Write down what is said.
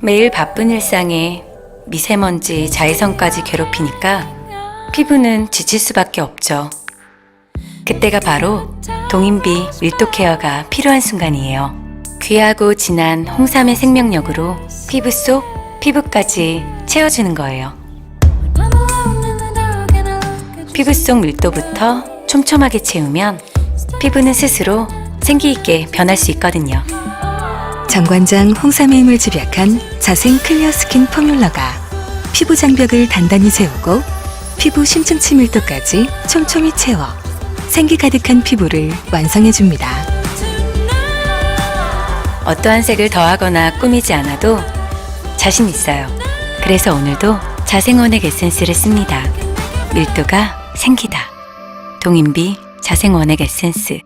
매일 바쁜 일상에 미세먼지, 자외선까지 괴롭히니까 피부는 지칠 수밖에 없죠. 그때가 바로 동인비 밀도 케어가 필요한 순간이에요. 귀하고 진한 홍삼의 생명력으로 피부 속 피부까지 채워주는 거예요. 피부 속 밀도부터 촘촘하게 채우면 피부는 스스로 생기 있게 변할 수 있거든요. 정관장 홍삼의 힘을 집약한 자생 클리어 스킨 포뮬러가 피부 장벽을 단단히 채우고 피부 심층치 밀도까지 촘촘히 채워 생기 가득한 피부를 완성해줍니다. 어떠한 색을 더하거나 꾸미지 않아도 자신 있어요. 그래서 오늘도 자생원액 에센스를 씁니다. 밀도가 생기다. 동인비 자생원액 에센스.